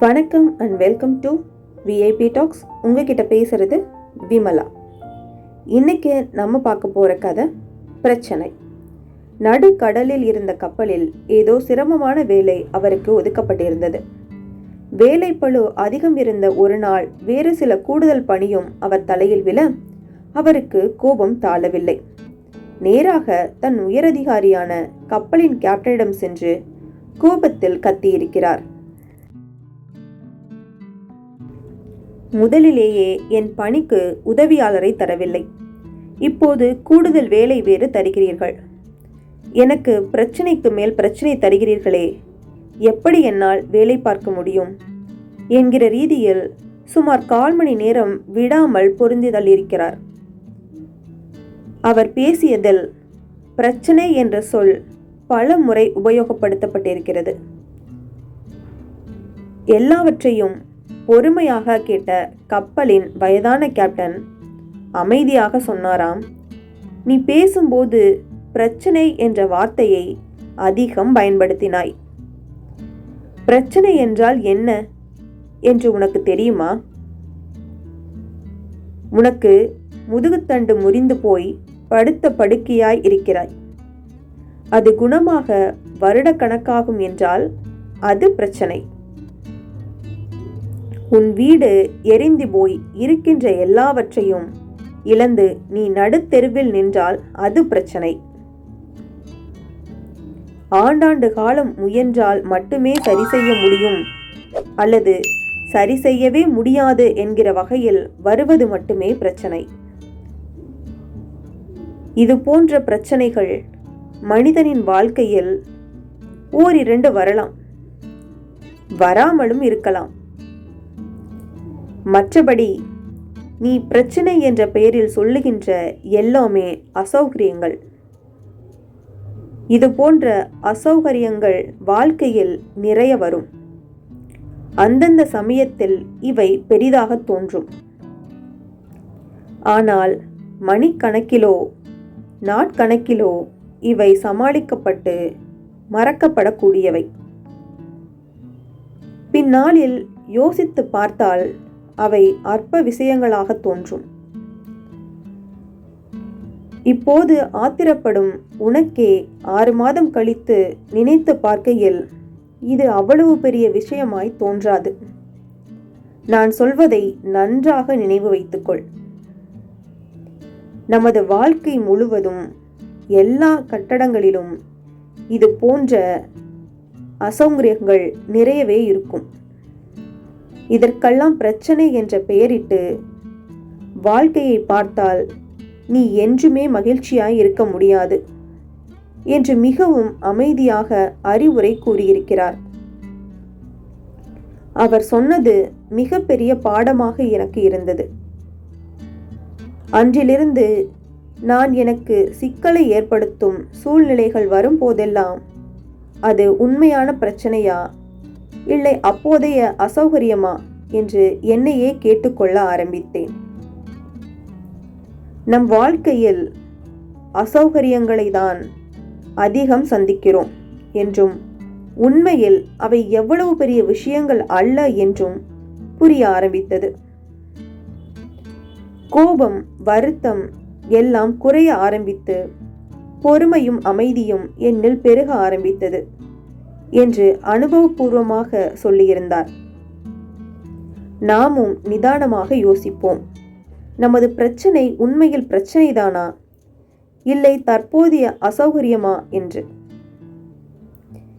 வணக்கம் and welcome to VIP talks உங்ககிட்ட பேசுறது விமலா. இன்னைக்கு நம்ம பார்க்க போகிற கதை பிரச்சனை. நடுக்கடலில் இருந்த கப்பலில் ஏதோ சிரமமான வேலை அவருக்கு ஒதுக்கப்பட்டிருந்தது. வேலைப்பளு அதிகம் இருந்த ஒரு நாள் வேறு சில கூடுதல் பணியும் அவர் தலையில் விழ அவருக்கு கோபம் தாழவில்லை. நேராக தன் உயரதிகாரியான கப்பலின் கேப்டனிடம் சென்று கோபத்தில் கத்தியிருக்கிறார். முதலிலேயே என் பணிக்கு உதவியாளரை தரவில்லை. இப்போது கூடுதல் வேலை வேறு தருகிறீர்கள். எனக்கு பிரச்சனைக்கு மேல் பிரச்சனை தருகிறீர்களே எப்படி என்னால் வேலை பார்க்க முடியும்? என்கிற ரீதியில் சுமார் கால் மணி நேரம் விடாமல் பொருந்திதல் இருக்கிறார். அவர் பேசியதில் பிரச்சனை என்ற சொல் பல முறை உபயோகப்படுத்தப்பட்டிருக்கிறது. எல்லாவற்றையும் பொறுமையாக கேட்ட கப்பலின் வயதான கேப்டன் அமைதியாக சொன்னாராம். நீ பேசும்போது பிரச்சனை என்ற வார்த்தையை அதிகம் பயன்படுத்தினாய். பிரச்சனை என்றால் என்ன என்று உனக்கு தெரியுமா? உனக்கு முதுகுத்தண்டு முறிந்து போய் படுத்த படுக்கையாய் இருக்கிறாய். அது குணமாக வருடக்கணக்காகும் என்றால் அது பிரச்சனை. உன் வீடு எரிந்து போய் இருக்கின்ற எல்லாவற்றையும் இழந்து நீ நடுத்தெருவில் நின்றால் அது பிரச்சனை. ஆண்டாண்டு காலம் முயன்றால் மட்டுமே சரி செய்ய முடியும். அல்லது சரி செய்யவே முடியாது என்கிற வகையில் வருவது மட்டுமே பிரச்சனை. இது போன்ற பிரச்சனைகள் மனிதனின் வாழ்க்கையில் ஓரிரண்டு வரலாம். வராமலும் இருக்கலாம். மற்றபடி நீ பிரச்சனை என்ற பெயரில் சொல்லுகின்ற எல்லாமே அசௌகரியங்கள். இது போன்ற அசௌகரியங்கள் வாழ்க்கையில் நிறைய வரும். அந்தந்த சமயத்தில் இவை பெரிதாக தோன்றும். ஆனால் மணிக்கணக்கிலோ நாட்கணக்கிலோ இவை சமாளிக்கப்பட்டு மறக்கப்படக்கூடியவை. பின்னாளில் யோசித்து பார்த்தால் அவை அற்ப விஷயங்களாக தோன்றும். இப்போது ஆத்திரப்படும் உனக்கே ஆறு மாதம் கழித்து நினைத்து பார்க்கையில் இது அவ்வளவு பெரிய விஷயமாய் தோன்றாது. நான் சொல்வதை நன்றாக நினைவு வைத்துக்கொள். நமது வாழ்க்கை முழுவதும் எல்லா கட்டடங்களிலும் இது போன்ற அசௌகரியங்கள் நிறையவே இருக்கும். இதற்கெல்லாம் பிரச்சனை என்ற பெயரிட்டு வாழ்க்கையை பார்த்தால் நீ என்றுமே மகிழ்ச்சியாய் இருக்க முடியாது என்று மிகவும் அமைதியாக அறிவுரை கூறியிருக்கிறார். அவர் சொன்னது மிகப்பெரிய பாடமாக எனக்கு இருந்தது. அன்றிலிருந்து நான் எனக்கு சிக்கலை ஏற்படுத்தும் சூழ்நிலைகள் வரும்போதெல்லாம் அது உண்மையான பிரச்சனையா இல்லை அப்போதைய அசௌகரியமா? என்று என்னையே கேட்டுக்கொள்ள ஆரம்பித்தேன். நம் வாழ்க்கையில் அசௌகரியங்களை தான் அதிகம் சந்திக்கிறோம் என்றும் உண்மையில் அவை எவ்வளவு பெரிய விஷயங்கள் அல்ல என்றும் புரிய ஆரம்பித்தது. கோபம் வருத்தம் எல்லாம் குறைய ஆரம்பித்து பொறுமையும் அமைதியும் என்னில் பெருக ஆரம்பித்தது. என்று அனுபவபூர்வமாக சொல்லியிருந்தார். நாமும் நிதானமாக யோசிப்போம். நமது பிரச்சனை உண்மையில் பிரச்சனைதானா? இல்லை தற்போதைய அசௌகரியமா என்று.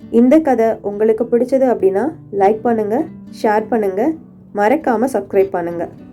இந்த கதை உங்களுக்கு பிடிச்சது அப்படின்னா லைக் பண்ணுங்க ஷேர் பண்ணுங்க மறக்காம சப்ஸ்கிரைப் பண்ணுங்கள்